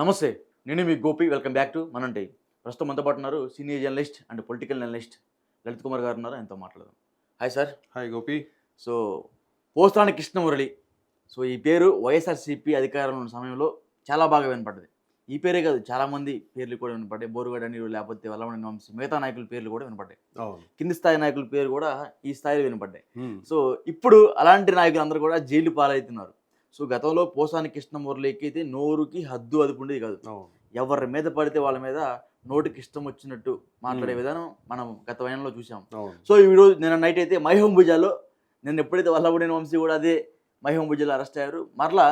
నమస్తే నేను మీ గోపి వెల్కమ్ బ్యాక్ టు మనంటే. ప్రస్తుతం మనతో పాటు ఉన్నారు senior journalist and political journalist Lalit Kumar గారు ఉన్నారు ఆయనతో మాట్లాడదాం. Hi sir hi Gopi. So Posani Krishnamurali. So ఈ పేరు వైఎస్ఆర్సీపీ అధికారంలో ఉన్న సమయంలో చాలా బాగా వినపడ్డది. ఈ పేరే కాదు చాలా మంది పేర్లు కూడా వినపడ్డాయి. బోరుగడ్డ నీరు లేకపోతే వల్లమణి వంశీ మిగతా నాయకుల పేర్లు కూడా వినపడ్డాయి. కింది స్థాయి నాయకుల పేరు కూడా ఈ స్థాయిలో వినపడ్డాయి. సో ఇప్పుడు అలాంటి నాయకులు అందరూ కూడా జైలు పాలవుతున్నారు. సో గతంలో పోసాని కృష్ణమురళికి అయితే నోరుకి హద్దు అదుపు ఉండేది కాదు. ఎవరి మీద పడితే వాళ్ళ మీద నోటికి ఇష్టం వచ్చినట్టు మాట్లాడే. విధానం మనం గత వయంలో చూసాం సో ఈ రోజు నేను నైట్ అయితే మైహోం భుజాలో నేను ఎప్పుడైతే వల్లబడిన వంశీ కూడా అదే మైహోం భుజాలో అరెస్ట్ అయ్యారు మరలా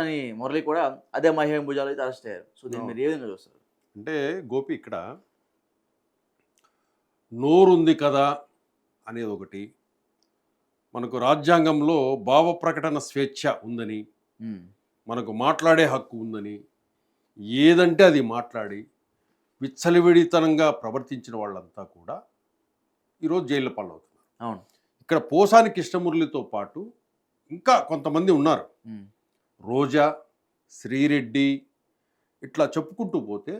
అని మురళి కూడా అదే మైహోం భుజాలో అయితే అరెస్ట్ అయ్యారు. సో దీన్ని మీరు ఏ విధంగా చూస్తారు? అంటే గోపి ఇక్కడ నోరుంది కదా అనేది ఒకటి మనకు రాజ్యాంగంలో భావ ప్రకటన స్వేచ్ఛ ఉందని. మనకు మాట్లాడే హక్కు ఉందని ఏదంటే అది మాట్లాడి విచ్చలవిడితనంగా ప్రవర్తించిన వాళ్ళంతా కూడా ఈరోజు జైల్లో పాలవుతున్నారు అవును ఇక్కడ పోసాని కృష్ణమురళితో పాటు ఇంకా కొంతమంది ఉన్నారు. రోజా శ్రీరెడ్డి ఇట్లా చెప్పుకుంటూ పోతే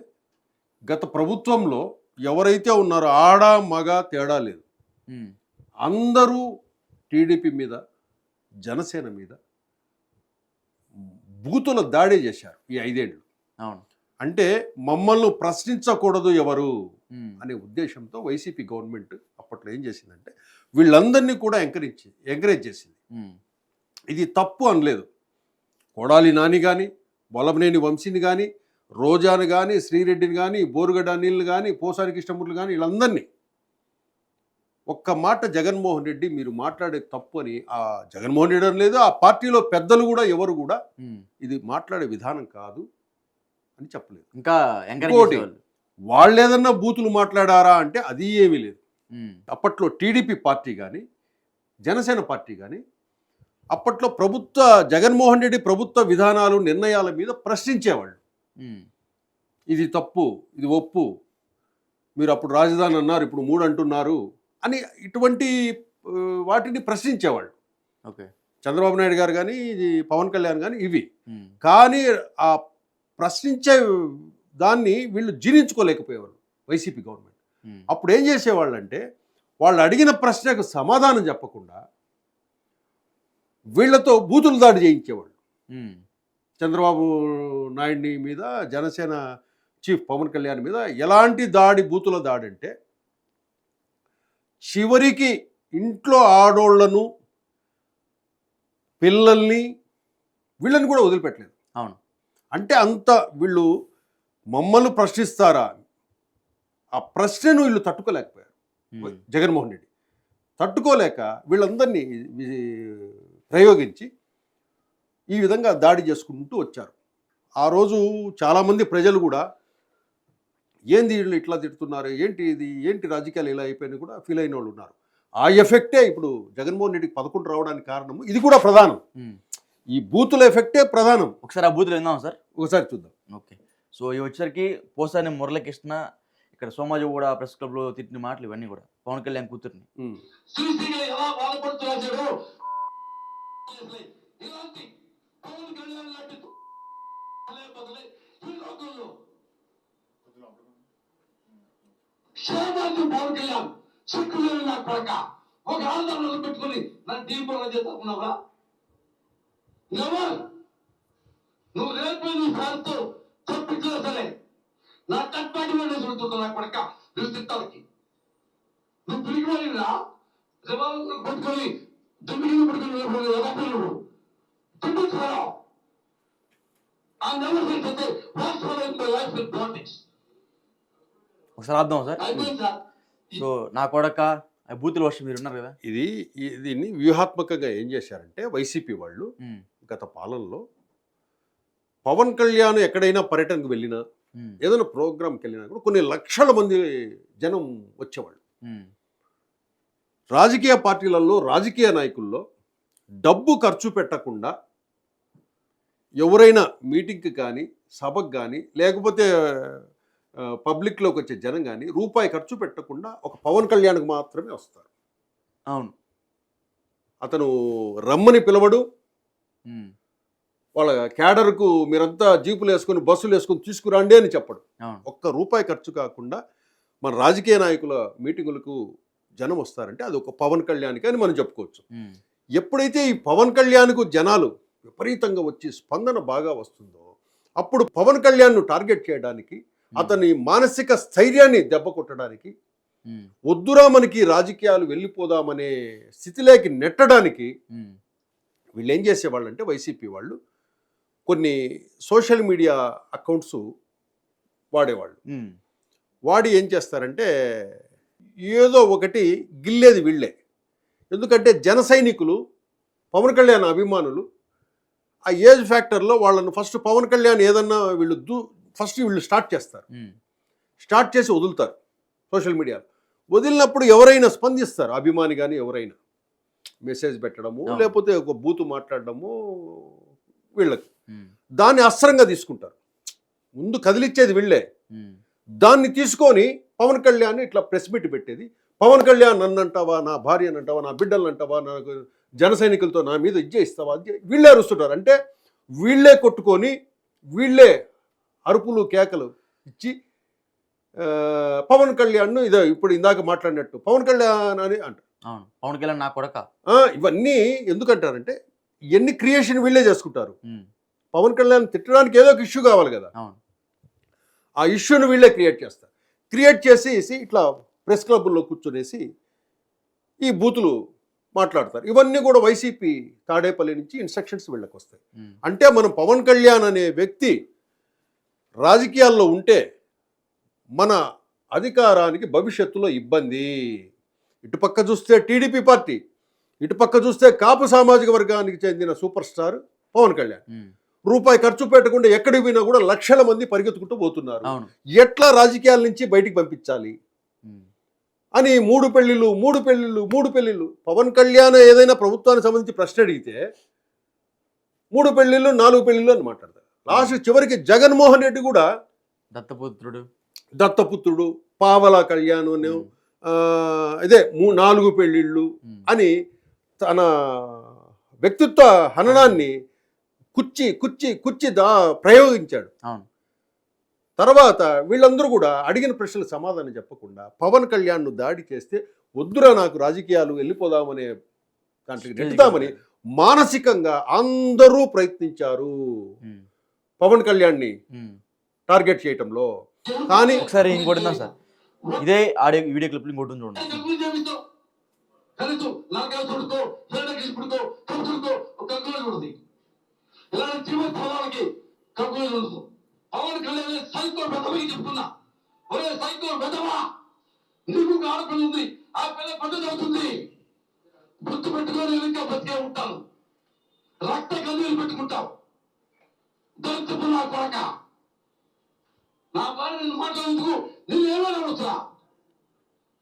గత ప్రభుత్వంలో ఎవరైతే ఉన్నారో ఆడ మగ తేడా లేదు. అందరూ టీడీపీ మీద జనసేన మీద బూతుల దాడి చేశారు ఈ ఐదేళ్ళు అవును అంటే మమ్మల్ని ప్రశ్నించకూడదు ఎవరు. అనే ఉద్దేశంతో వైసీపీ గవర్నమెంట్ అప్పట్లో ఏం చేసిందంటే వీళ్ళందరినీ కూడా ఎంకరేజ్ ఎంకరేజ్ చేసింది. ఇది తప్పు అనలేదు కొడాలి నాని కానీ వలమనేని వంశీని కానీ రోజాని కానీ శ్రీరెడ్డిని కానీ బోరుగడ్డ అనిల్ని కానీ పోసాని కృష్ణమూర్తి కానీ వీళ్ళందరినీ ఒక్క మాట జగన్మోహన్ రెడ్డి మీరు మాట్లాడే తప్పు అని ఆ జగన్మోహన్ రెడ్డి అని లేదు ఆ పార్టీలో పెద్దలు కూడా ఎవరు కూడా. ఇది మాట్లాడే విధానం కాదు అని చెప్పలేదు ఇంకా ఇంకోటి. వాళ్ళు ఏదన్నా బూతులు మాట్లాడారా అంటే అది ఏమీ లేదు. అప్పట్లో టీడీపీ పార్టీ కానీ జనసేన పార్టీ కానీ అప్పట్లో ప్రభుత్వ జగన్మోహన్ రెడ్డి ప్రభుత్వ విధానాలు నిర్ణయాల మీద ప్రశ్నించేవాళ్ళు. ఇది తప్పు ఇది ఒప్పు మీరు అప్పుడు రాజధాని అన్నారు ఇప్పుడు మూడు అంటున్నారు అని ఇటువంటి వాటిని ప్రశ్నించేవాళ్ళు ఓకే చంద్రబాబు నాయుడు గారు కానీ పవన్ కళ్యాణ్ కానీ ఇవి. కానీ ఆ ప్రశ్నించే దాన్ని వీళ్ళు జీర్ణించుకోలేకపోయేవాళ్ళు వైసీపీ గవర్నమెంట్. అప్పుడు ఏం చేసేవాళ్ళు అంటే వాళ్ళు అడిగిన ప్రశ్నకు సమాధానం చెప్పకుండా వీళ్ళతో బూతులు దాడి చేయించేవాళ్ళు. చంద్రబాబు నాయుడిని మీద జనసేన చీఫ్ పవన్ కళ్యాణ్ మీద ఎలాంటి దాడి బూతుల దాడి అంటే చివరికి ఇంట్లో ఆడోళ్ళను పిల్లల్ని వీళ్ళని కూడా వదిలిపెట్టలేదు. అవును. అంటే అంత వీళ్ళు మమ్మల్ని ప్రశ్నిస్తారా? ఆ ప్రశ్నను వీళ్ళు తట్టుకోలేకపోయారు. జగన్మోహన్ రెడ్డి. తట్టుకోలేక వీళ్ళందరినీ ప్రయోగించి ఈ విధంగా దాడి చేసుకుంటూ వచ్చారు. ఆ రోజు చాలామంది ప్రజలు కూడా ఏంది వీళ్ళు ఇట్లా తిడుతున్నారు? ఏంటి ఇది? ఏంటి రాజకీయాలు ఇలా అయిపోయినాయి కూడా ఫీల్ అయిన వాళ్ళు ఉన్నారు. ఆ ఎఫెక్టే ఇప్పుడు జగన్మోహన్ రెడ్డికి పదకొండు రావడానికి కారణము. ఇది కూడా ప్రధానం. ఈ బూతుల ఎఫెక్టే ప్రధానం. ఒకసారి ఆ బూతులు విందాం సార్? ఒకసారి చూద్దాం. ఓకే. సో ఇవి వచ్చేసరికి పోసాని మురళకృష్ణ ఇక్కడ సోమాజిగూడ ప్రెస్ క్లబ్లో తిట్టిన మాటలు ఇవన్నీ కూడా. పవన్ కళ్యాణ్ కూతుర్ని. ఇలాంటి పవన్ కళ్యాణ్ లాంటి బదులే క్షేమాన్ని పవన్ కళ్యాణ్ సిక్కులేని నా కొడక ఒక ఆందోళన పెట్టుకుని నన్ను దీపంలో చేస్తాకున్నావా ఎవరు? నువ్వు రేపు నీ ఫ్రెండ్తో తప్పించినా సరే నా కట్పాటి మీద చూడుతున్నా నా కొడక నువ్వు తిట్టాలకి. నువ్వు పిలిగిపోయినా రివాల్వర్ పట్టుకొని దుమ్మిడిని పట్టుకొని ఎలా తిట్టుకున్నావు I ఆ think that they what's for in my life. ఒకసారి అర్థం సార్. సో నా కొడక బూతుల వర్షం మీరు ఉన్నారు కదా ఇది దీన్ని వ్యూహాత్మకంగా ఏం చేశారంటే వైసీపీ వాళ్ళు. గత పాలనలో పవన్ కళ్యాణ్ ఎక్కడైనా పర్యటనకు వెళ్ళినా. ఏదైనా ప్రోగ్రామ్కి వెళ్ళినా కూడా కొన్ని లక్షల మంది జనం వచ్చేవాళ్ళు. రాజకీయ పార్టీలలో రాజకీయ నాయకుల్లో డబ్బు ఖర్చు పెట్టకుండా ఎవరైనా మీటింగ్కి కానీ సభకు కానీ లేకపోతే పబ్లిక్లోకి వచ్చే జనం కానీ రూపాయి ఖర్చు పెట్టకుండా ఒక పవన్ కళ్యాణ్కి మాత్రమే వస్తారు. అవును. అతను రమ్మని పిలవడు. వాళ్ళ క్యాడర్కు మీరంతా జీపులు వేసుకొని బస్సులు వేసుకొని తీసుకురండి అని చెప్పడు. ఒక్క రూపాయి ఖర్చు కాకుండా మన రాజకీయ నాయకుల మీటింగులకు జనం వస్తారంటే అది ఒక పవన్ కళ్యాణ్కి అని మనం చెప్పుకోవచ్చు. ఎప్పుడైతే ఈ పవన్ కళ్యాణ్కు జనాలు విపరీతంగా వచ్చి స్పందన బాగా వస్తుందో అప్పుడు పవన్ కళ్యాణ్ను టార్గెట్ చేయడానికి అతని మానసిక స్థైర్యాన్ని దెబ్బ కొట్టడానికి వద్దురా మనకి రాజకీయాలు వెళ్ళిపోదామనే స్థితిలోకి నెట్టడానికి వీళ్ళు ఏం చేసేవాళ్ళంటే వైసీపీ వాళ్ళు కొన్ని సోషల్ మీడియా అకౌంట్స్ వాడేవాళ్ళు. వాడి ఏం చేస్తారంటే ఏదో ఒకటి గిల్లేది వీళ్ళే. ఎందుకంటే జన సైనికులు పవన్ కళ్యాణ్ అభిమానులు ఆ ఏజ్ ఫ్యాక్టర్లో వాళ్ళను ఫస్ట్ పవన్ కళ్యాణ్ ఏదన్నా వీళ్ళు దూ ఫస్ట్ వీళ్ళు స్టార్ట్ చేస్తారు. స్టార్ట్ చేసి వదులుతారు సోషల్ మీడియాలో. వదిలినప్పుడు ఎవరైనా స్పందిస్తారు అభిమాని కానీ ఎవరైనా. మెసేజ్ పెట్టడము. లేకపోతే ఒక బూతు మాట్లాడడము వీళ్ళకి. దాన్ని అస్త్రంగా తీసుకుంటారు. ముందు కదిలిచ్చేది వీళ్ళే. దాన్ని తీసుకొని పవన్ కళ్యాణ్ ఇట్లా ప్రెస్ మీట్ పెట్టేది. పవన్ కళ్యాణ్ నన్ను అంటావా నా భార్యను అంటావా నా బిడ్డలను అంటావా నాకు జన సైనికులతో నా మీద ఇచ్చే ఇస్తావా వీళ్ళే అరుస్తుంటారు. అంటే వీళ్ళే కొట్టుకొని వీళ్ళే అరుపులు కేకలు ఇచ్చి పవన్ కళ్యాణ్ను ఇదో ఇప్పుడు ఇందాక మాట్లాడినట్టు పవన్ కళ్యాణ్ అని అంటారు. అవును. పవన్ కళ్యాణ్ నా కొడక ఇవన్నీ ఎందుకంటారంటే ఎన్ని క్రియేషన్ వీళ్ళే చేసుకుంటారు. పవన్ కళ్యాణ్ తిట్టడానికి ఏదో ఒక ఇష్యూ కావాలి కదా. ఆ ఇష్యూని వీళ్ళే క్రియేట్ చేస్తారు. క్రియేట్ చేసేసి ఇట్లా ప్రెస్ క్లబ్లో కూర్చొనేసి ఈ బూతులు మాట్లాడతారు. ఇవన్నీ కూడా వైసీపీ తాడేపల్లి నుంచి ఇన్స్ట్రక్షన్స్ వీళ్ళకి వస్తాయి అంటే మనం పవన్ కళ్యాణ్ అనే వ్యక్తి రాజకీయాల్లో ఉంటే మన అధికారానికి భవిష్యత్తులో ఇబ్బంది. ఇటుపక్క చూస్తే టీడీపీ పార్టీ ఇటుపక్క చూస్తే కాపు సామాజిక వర్గానికి చెందిన సూపర్ స్టార్ పవన్ కళ్యాణ్. రూపాయి ఖర్చు పెట్టకుండా ఎక్కడికి పోయినా కూడా లక్షల మంది పరిగెత్తుకుంటూ పోతున్నారు. ఎట్లా రాజకీయాల నుంచి బయటికి పంపించాలి? అని మూడు పెళ్ళిళ్ళు మూడు పెళ్ళిళ్ళు మూడు పెళ్ళిళ్ళు. పవన్ కళ్యాణ్ ఏదైనా ప్రభుత్వానికి సంబంధించి ప్రశ్న అడిగితే మూడు పెళ్ళిళ్ళు నాలుగు పెళ్ళిళ్ళు అని మాట్లాడతారు. లాస్ట్ చివరికి జగన్మోహన్ రెడ్డి కూడా దత్తపుత్రుడు. దత్తపుత్రుడు పావల కళ్యాణ్ ఇదే మూ నాలుగు పెళ్ళిళ్ళు అని తన వ్యక్తిత్వ హననాన్ని కుచ్చి కుచ్చి కుచ్చి దా ప్రయోగించాడు. తర్వాత వీళ్ళందరూ కూడా అడిగిన ప్రశ్నలకు సమాధానం చెప్పకుండా పవన్ కళ్యాణ్ను దాడి చేస్తే వద్దురా నాకు రాజకీయాలు వెళ్ళిపోదామనే దాంట్లోకి నెట్టుదామని మానసికంగా అందరూ ప్రయత్నించారు. పవన్ కళ్యాణ్ని. టార్గెట్ చేయటంలో కానీ ఒకసారి ఇంకోటి సార్. ఇదే ఆడియో వీడియో క్లిప్ ఇంకోటి చూడండి. పవన్ కళ్యాణ్ సైకో పెద్దమని చెప్తున్నా ఒరే సైకో పెద్దవా నీకు ఒక ఆడపిల్ల ఉంది ఆ పిల్ల అవుతుంది గుర్తు పెట్టుకొని నేను ఇంకా బతికే ఉంటాను రక్త కన్నీళ్ళు పెట్టుకుంటావు. నా కొరక. నా భార్య నిన్ను మాట్లాడేందుకు నేను ఏమైనా అడుగుతున్నా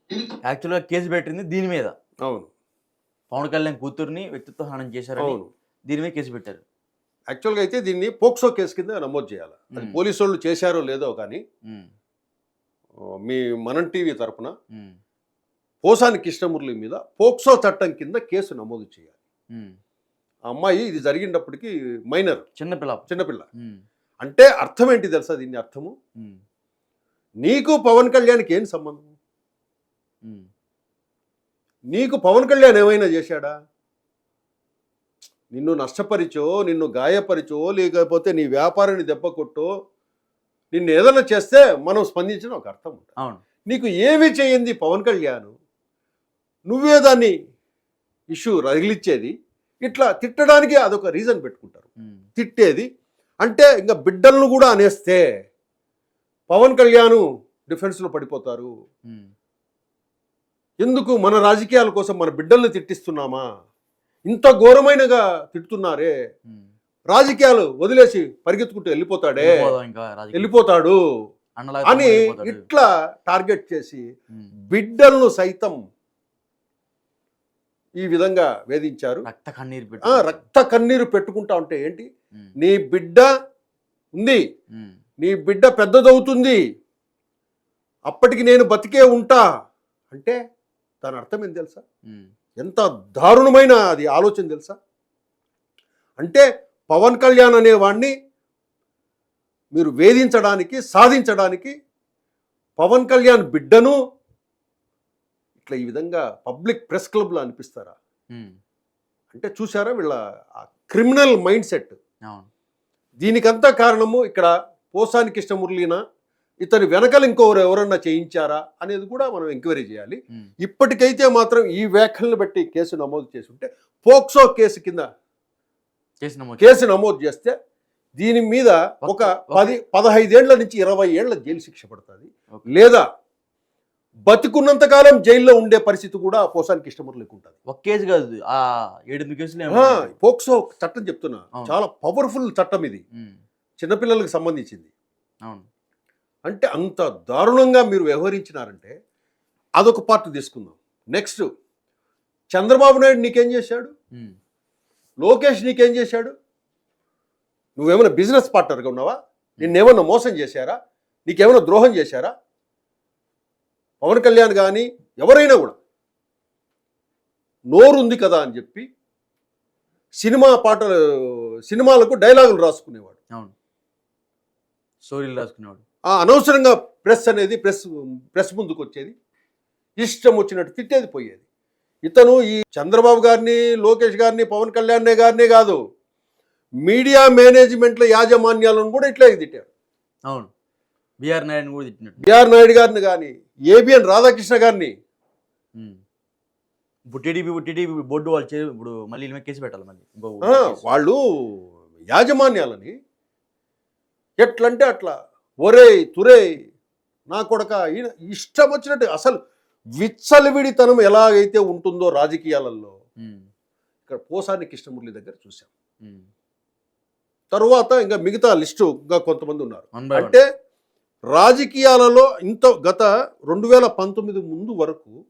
ఇది యాక్చువల్గా కేసు పెట్టింది దీని మీద. అవును. పవన్ కళ్యాణ్ కూతుర్ని వ్యక్తిత్వ హననం చేశారని అవును. దీని మీద కేసు పెట్టారు. యాక్చువల్గా అయితే దీన్ని పోక్సో కేసు కింద నమోదు చేయాలి. అది. పోలీసు వాళ్ళు చేశారో లేదో కానీ మీ మనం టీవీ తరపున పోసాని కృష్ణమురళి మీద పోక్సో చట్టం కింద కేసు నమోదు చేయాలి. ఆ అమ్మాయి ఇది జరిగినప్పటికీ మైనర్ చిన్న పిల్ల. చిన్నపిల్ల ఉమ్, అంటే అర్థం ఏంటి తెలుసా దీన్ని అర్థము? నీకు పవన్ కళ్యాణ్కి ఏం సంబంధం? నీకు పవన్ కళ్యాణ్ ఏమైనా చేశాడా? నిన్ను నష్టపరిచో నిన్ను గాయపరిచో లేకపోతే నీ వ్యాపారాన్ని దెబ్బ కొట్టో నిన్ను ఏదైనా చేస్తే మనం స్పందించిన ఒక అర్థం ఉంటుంది. అవును. నీకు ఏమి చేయింది పవన్ కళ్యాణ్? నువ్వే దాన్ని ఇష్యూ రగిలిచ్చేది. ఇట్లా తిట్టడానికి అదొక రీజన్ పెట్టుకుంటారు. తిట్టేది. అంటే ఇంకా బిడ్డలను కూడా అనేస్తే పవన్ కళ్యాణ్ డిఫెన్స్లో పడిపోతారు. ఎందుకు మన రాజకీయాల కోసం మన బిడ్డల్ని తిట్టిస్తున్నామా? ఇంత ఘోరమైనగా తిట్టుతున్నారే. రాజకీయాలు వదిలేసి పరిగెత్తుకుంటూ వెళ్ళిపోతాడే. వెళ్ళిపోతాడు. అని. ఇట్లా టార్గెట్ చేసి బిడ్డలను సైతం ఈ విధంగా వేధించారు. రక్త కన్నీరు రక్త కన్నీరు పెట్టుకుంటా ఉంటే ఏంటి? నీ బిడ్డ ఉంది. నీ బిడ్డ పెద్దదవుతుంది. అప్పటికి నేను బతికే ఉంటా అంటే దాని అర్థం ఏం తెలుసా? ఎంత దారుణమైన అది ఆలోచన తెలుసా? అంటే పవన్ కళ్యాణ్ అనేవాడిని మీరు వేధించడానికి సాధించడానికి పవన్ కళ్యాణ్ బిడ్డను ఇట్లా ఈ విధంగా పబ్లిక్ ప్రెస్ క్లబ్లో అనిపిస్తారా? అంటే చూసారా వీళ్ళ క్రిమినల్ మైండ్ సెట్? దీనికంతా కారణము ఇక్కడ పోసాని కృష్ణమురళీన? ఇతని వెనకలు ఇంకోరు ఎవరన్నా చేయించారా? అనేది కూడా మనం ఎంక్వైరీ చేయాలి. ఇప్పటికైతే మాత్రం ఈ వ్యాఖ్యలను బట్టి కేసు నమోదు చేసి ఉంటే పోక్సో కేసు కింద కేసు నమోదు చేస్తే దీని మీద ఒక పది పదహైదేళ్ళ నుంచి ఇరవై ఏళ్ళ జైలు శిక్ష పడుతుంది. లేదా బతికున్నంతకాలం జైల్లో ఉండే పరిస్థితి కూడా పోసాని కృష్ణమురళికి ఉంటుంది. ఒక కేసు కాదు ఆ ఏడెనిమిది కేసులు. పోక్సో చట్టం చెప్తున్నా. చాలా పవర్ఫుల్ చట్టం ఇది. చిన్నపిల్లలకు సంబంధించింది. అవును. అంటే అంత దారుణంగా మీరు వ్యవహరించినారంటే అదొక పార్ట్ తీసుకుందాం. నెక్స్ట్ చంద్రబాబు నాయుడు నీకేం చేశాడు? లోకేష్ నీకేం చేశాడు? నువ్వేమైనా బిజినెస్ పార్ట్నర్గా ఉన్నావా? నిన్నేమన్నా మోసం చేశారా? నీకేమైనా ద్రోహం చేశారా? పవన్ కళ్యాణ్ కానీ ఎవరైనా కూడా నోరు ఉంది కదా అని చెప్పి సినిమా పాటలు సినిమాలకు డైలాగులు రాసుకునేవాడు. అవును. స్టోరీలు రాసుకునేవాడు. ఆ అనవసరంగా ప్రెస్ అనేది ప్రెస్ ప్రెస్ ముందుకు వచ్చేది ఇష్టం వచ్చినట్టు తిట్టేది పోయేది. ఇతను ఈ చంద్రబాబు గారిని లోకేష్ గారిని పవన్ కళ్యాణ్ గారినే కాదు మీడియా మేనేజ్మెంట్ల యాజమాన్యాలను కూడా ఇట్లే తిట్టారు అవును. బిఆర్ నాయుడు కూడా తిట్టినట్టు. బిఆర్ నాయుడు గారిని కానీ ఏబిఎన్ రాధాకృష్ణ గారిని. ఇప్పుడు టీడీపీ టీడీపీ బోర్డు వాళ్ళు ఇప్పుడు మళ్ళీ కేసు పెట్టాలి మళ్ళీ. వాళ్ళు యాజమాన్యాలని ఎట్లంటే అట్లా ఒరేయ్ తురేయ్ నా కొడక ఈయన ఇష్టం వచ్చినట్టు అసలు విచ్చలవిడితనం ఎలాగైతే ఉంటుందో రాజకీయాలలో ఇక్కడ పోసాని కృష్ణమురళి దగ్గర చూసాం. తరువాత ఇంకా మిగతా లిస్టు ఇంకా కొంతమంది ఉన్నారు. అంటే రాజకీయాలలో ఇంత గత రెండు వేల పంతొమ్మిది ముందు వరకు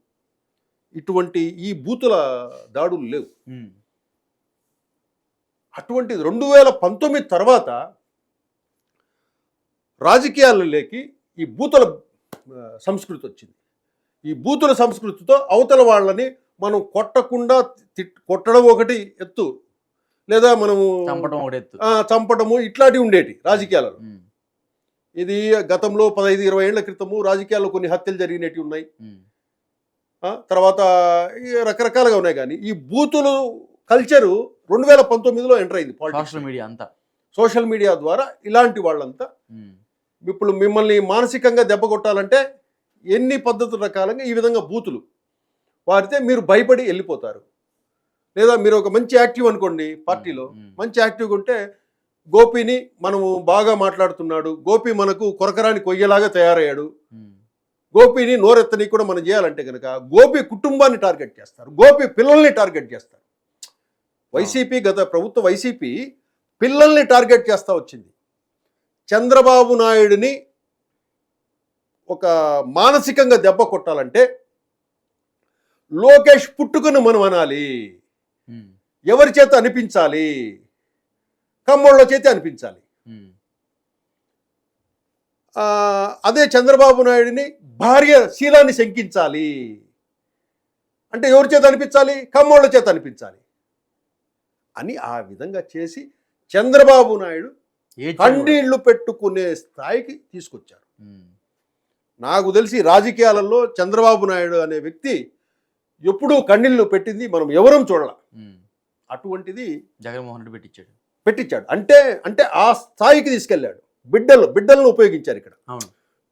ఇటువంటి ఈ బూతుల దాడులు లేవు. అటువంటి రెండు వేల పంతొమ్మిది తర్వాత రాజకీయాలలోకి ఈ బూతుల సంస్కృతి వచ్చింది. ఈ బూతుల సంస్కృతితో అవతల వాళ్ళని మనం కొట్టకుండా కొట్టడం ఒకటి ఎత్తు. లేదా మనము చంపడం ఒకటి ఎత్తు. చంపడము ఇట్లాంటివి ఉండేటి రాజకీయాలలో. ఇది గతంలో పదహైదు ఇరవై ఏళ్ళ క్రితము రాజకీయాల్లో కొన్ని హత్యలు జరిగినవి ఉన్నాయి. తర్వాత రకరకాలుగా ఉన్నాయి కానీ ఈ బూతులు కల్చరు రెండు వేల పంతొమ్మిదిలో ఎంటర్ అయింది సోషల్ మీడియా అంతా. సోషల్ మీడియా ద్వారా ఇలాంటి వాళ్ళంతా ఇప్పుడు మిమ్మల్ని మానసికంగా దెబ్బ కొట్టాలంటే ఎన్ని పద్ధతుల రకాలంగా ఈ విధంగా బూతులు వారితే మీరు భయపడి వెళ్ళిపోతారు. లేదా మీరు ఒక మంచి యాక్టివ్ అనుకోండి పార్టీలో మంచి యాక్టివ్గా ఉంటే గోపిని మనము బాగా మాట్లాడుతున్నాడు. గోపి మనకు కొరకరాని కొయ్యలాగా తయారయ్యాడు. గోపిని నోరెత్తని కూడా మనం చేయాలంటే కనుక గోపి కుటుంబాన్ని టార్గెట్ చేస్తారు. గోపి పిల్లల్ని టార్గెట్ చేస్తారు. వైసీపీ గత ప్రభుత్వ వైసీపీ పిల్లల్ని టార్గెట్ చేస్తూ వచ్చింది. చంద్రబాబు నాయుడిని ఒక మానసికంగా దెబ్బ కొట్టాలంటే లోకేష్ పుట్టుకను మనం అనాలి. ఎవరి చేత అనిపించాలి? కమ్మోళ్ళ చేత అనిపించాలి. అదే చంద్రబాబు నాయుడిని భార్య శీలాన్ని శంకించాలి. అంటే ఎవరి చేత అనిపించాలి? కమ్మోళ్ళ చేత అనిపించాలి. అని ఆ విధంగా చేసి చంద్రబాబు నాయుడు ఏడ్చాడు కూడా. కన్నీళ్ళు పెట్టుకునే స్థాయికి తీసుకొచ్చారు. నాకు తెలిసి రాజకీయాలలో చంద్రబాబు నాయుడు అనే వ్యక్తి ఎప్పుడూ కన్నీళ్ళు పెట్టింది మనం ఎవరం చూడాల. అటువంటిది జగన్మోహన్ రెడ్డి పెట్టించాడు. పెట్టించాడు. అంటే అంటే ఆ స్థాయికి తీసుకెళ్ళాడు. బిడ్డలు బిడ్డలను ఉపయోగించారు ఇక్కడ. అవును.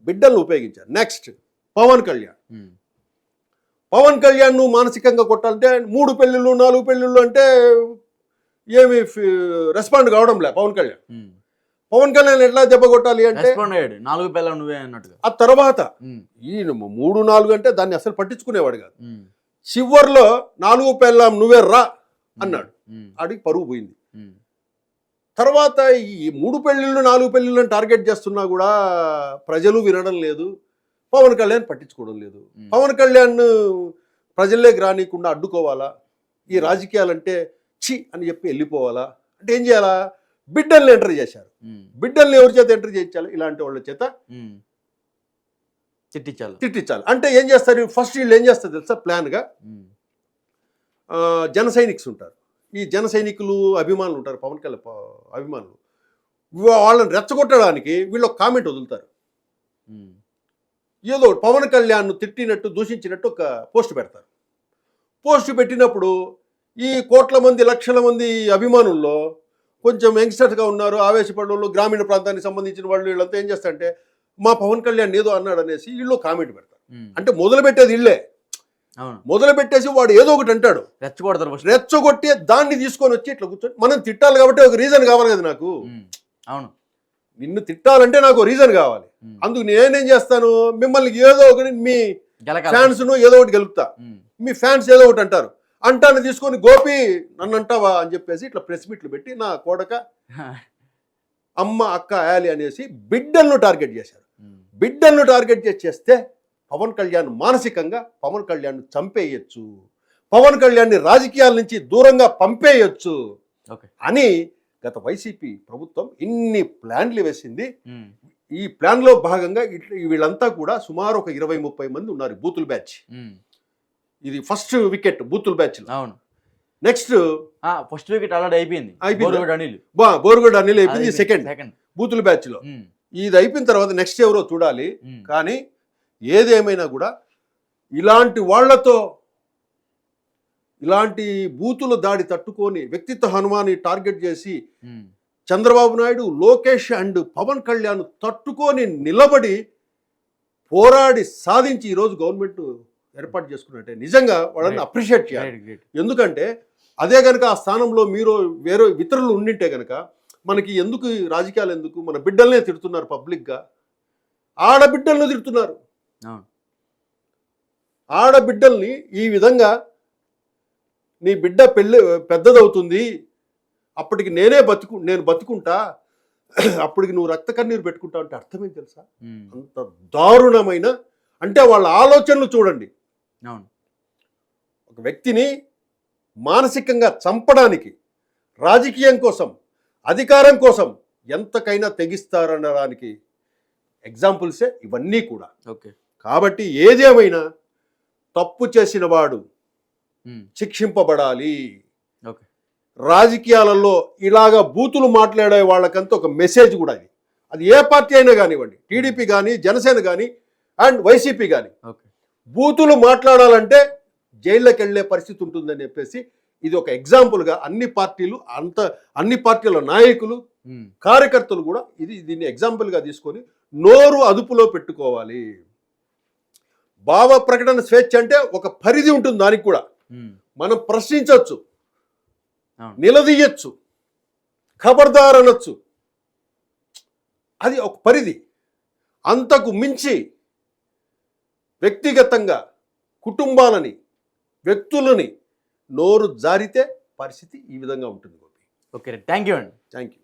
బిడ్డలను ఉపయోగించారు. నెక్స్ట్ పవన్ కళ్యాణ్. పవన్ కళ్యాణ్ నువ్వు మానసికంగా కొట్టాలంటే మూడు పెళ్ళిళ్ళు నాలుగు పెళ్ళిళ్ళు అంటే ఏమి రెస్పాండ్ కావడం లే పవన్ కళ్యాణ్. పవన్ కళ్యాణ్ ఎట్లా దెబ్బ కొట్టాలి అంటే నాలుగు పిల్లలు నువ్వే అన్నట్టుగా. ఆ తర్వాత ఈయన మూడు నాలుగు అంటే దాన్ని అసలు పట్టించుకునేవాడు కాదు. చివర్లో నాలుగు పెళ్ళాం నువ్వే రా అన్నాడు. ఆడికి పరుగు పోయింది. తర్వాత ఈ మూడు పెళ్ళిళ్ళు నాలుగు పెళ్ళిళ్ళని టార్గెట్ చేస్తున్నా కూడా ప్రజలు వినడం లేదు. పవన్ కళ్యాణ్ పట్టించుకోవడం లేదు. పవన్ కళ్యాణ్ ప్రజల్లోకి రానియకుండా అడ్డుకోవాలా? ఈ రాజకీయాలంటే చి అని చెప్పి వెళ్ళిపోవాలా? అంటే ఏం చేయాలా? బిడ్డల్ని ఎంటర్ చేశారు. బిడ్డల్ని ఎవరి చేత ఎంటర్ చేయించాలి? ఇలాంటి వాళ్ళ చేత. తిట్టించాలి. తిట్టించాలి. అంటే ఏం చేస్తారు? ఫస్ట్ వీళ్ళు ఏం చేస్తారు తెలుసా? ప్లాన్గా? జన సైనిక్స్ ఉంటారు. ఈ జన సైనికులు అభిమానులు ఉంటారు పవన్ కళ్యాణ్ అభిమానులు. వాళ్ళని రెచ్చగొట్టడానికి వీళ్ళు ఒక కామెంట్ వదులుతారు. ఏదో పవన్ కళ్యాణ్ తిట్టినట్టు దూషించినట్టు ఒక పోస్ట్ పెడతారు. పోస్ట్ పెట్టినప్పుడు ఈ కోట్ల మంది లక్షల మంది అభిమానుల్లో కొంచెం యంగ్స్టర్స్గా ఉన్నారు ఆవేశపడే వాళ్ళు గ్రామీణ ప్రాంతానికి సంబంధించిన వాళ్ళు వీళ్ళంతా ఏం చేస్తారంటే మా పవన్ కళ్యాణ్ ఏదో అన్నాడు అనేసి వీళ్ళు కామెంట్ పెడతారు. అంటే మొదలు పెట్టేది అవును మొదలు పెట్టేసి వాడు ఏదో ఒకటి అంటాడు. రెచ్చగొడతారు రెచ్చగొట్టి దాన్ని తీసుకొని వచ్చి ఇట్లా కూర్చొని మనం తిట్టాలి కాబట్టి ఒక రీజన్ కావాలి కదా నాకు. అవును. నిన్ను తిట్టాలంటే నాకు రీజన్ కావాలి. అందుకు నేనేం చేస్తాను? మిమ్మల్ని ఏదో ఒకటి మీ గెలకాలి ఫ్యాన్స్ను ఏదో ఒకటి గెలుపుతా. మీ ఫ్యాన్స్ ఏదో ఒకటి అంటారు. అంటాను తీసుకొని గోపి నన్ను అంటావా అని చెప్పేసి ఇట్లా ప్రెస్ మీట్లు పెట్టి నా కోడక అమ్మ అక్క ఆలి అనేసి బిడ్డలను టార్గెట్ చేశారు. బిడ్డలను టార్గెట్ చేసి చేస్తే పవన్ కళ్యాణ్ మానసికంగా పవన్ కళ్యాణ్ చంపేయచ్చు. పవన్ కళ్యాణ్ని రాజకీయాల నుంచి దూరంగా పంపేయచ్చు అని గత వైసీపీ ప్రభుత్వం ఇన్ని ప్లాన్లు వేసింది. ఈ ప్లాన్లో భాగంగా ఇట్లా వీళ్ళంతా కూడా సుమారు ఒక ఇరవై ముప్పై మంది ఉన్నారు బూతుల బ్యాచ్. ఇది ఫస్ట్ వికెట్ బూతుల బ్యాచ్లో. అవును. నెక్స్ట్ ఫస్ట్ వికెట్ ఆల్రెడీ అయిపోయింది. అయిపోయిందా? బోరుగడ్డ అనిల్. బా బోరుగడ్డ అనిల్ అయిపోయింది సెకండ్. సెకండ్. బూతుల బ్యాచ్లో. ఉమ్. ఇది అయిపోయిన తర్వాత నెక్స్ట్ ఎవరో చూడాలి. కానీ ఏదేమైనా కూడా ఇలాంటి వాళ్ళతో ఇలాంటి బూతుల దాడి తట్టుకొని వ్యక్తిత్వ హనుమాని టార్గెట్ చేసి. చంద్రబాబు నాయుడు లోకేష్ అండ్ పవన్ కళ్యాణ్ తట్టుకొని నిలబడి పోరాడి సాధించి ఈరోజు గవర్నమెంట్ ఏర్పాటు చేసుకున్నట్టే. నిజంగా వాళ్ళని. అప్రిషియేట్ చేయాలి. ఎందుకంటే అదే కనుక ఆ స్థానంలో మీరు వేరే ఇతరులు ఉండింటే కనుక మనకి ఎందుకు రాజకీయాలు ఎందుకు? మన బిడ్డలనే తిడుతున్నారు పబ్లిక్గా. ఆడబిడ్డలను తిడుతున్నారు. ఆడబిడ్డల్ని ఈ విధంగా నీ బిడ్డ పెళ్ళి పెద్దదవుతుంది అప్పటికి నేనే బతుకు నేను బతుకుంటా అప్పటికి నువ్వు రక్త కన్నీరు పెట్టుకుంటావు అంటే అర్థమేం తెలుసా. అంత దారుణమైన అంటే వాళ్ళ ఆలోచనలు చూడండి. ఒక వ్యక్తిని మానసికంగా చంపడానికి రాజకీయం కోసం అధికారం కోసం ఎంతకైనా తెగిస్తారనడానికి ఎగ్జాంపుల్సే ఇవన్నీ కూడా. ఓకే. కాబట్టి ఏదేమైనా తప్పు చేసిన వాడు. శిక్షింపబడాలి. ఓకే. రాజకీయాలలో ఇలాగ బూతులు మాట్లాడే వాళ్ళకంతా ఒక మెసేజ్ కూడా అది. అది ఏ పార్టీ అయినా కానివ్వండి టీడీపీ కానీ జనసేన కానీ అండ్ వైసీపీ కానీ ఓకే. బూతులు మాట్లాడాలంటే జైల్లోకి వెళ్ళే పరిస్థితి ఉంటుందని చెప్పేసి ఇది ఒక ఎగ్జాంపుల్గా అన్ని పార్టీలు అంత అన్ని పార్టీల నాయకులు. కార్యకర్తలు కూడా ఇది దీన్ని ఎగ్జాంపుల్గా తీసుకొని నోరు అదుపులో పెట్టుకోవాలి. భావ ప్రకటన స్వేచ్ఛ అంటే ఒక పరిధి ఉంటుంది దానికి కూడా. మనం ప్రశ్నించవచ్చు. నిలదీయచ్చు. ఖబర్దార్ అనొచ్చు అది ఒక పరిధి. అంతకు మించి వ్యక్తిగతంగా కుటుంబాలని వ్యక్తులని నోరు జారితే పరిస్థితి ఈ విధంగా ఉంటుంది గోపి. ఓకే థ్యాంక్ యూ అండి. Thank you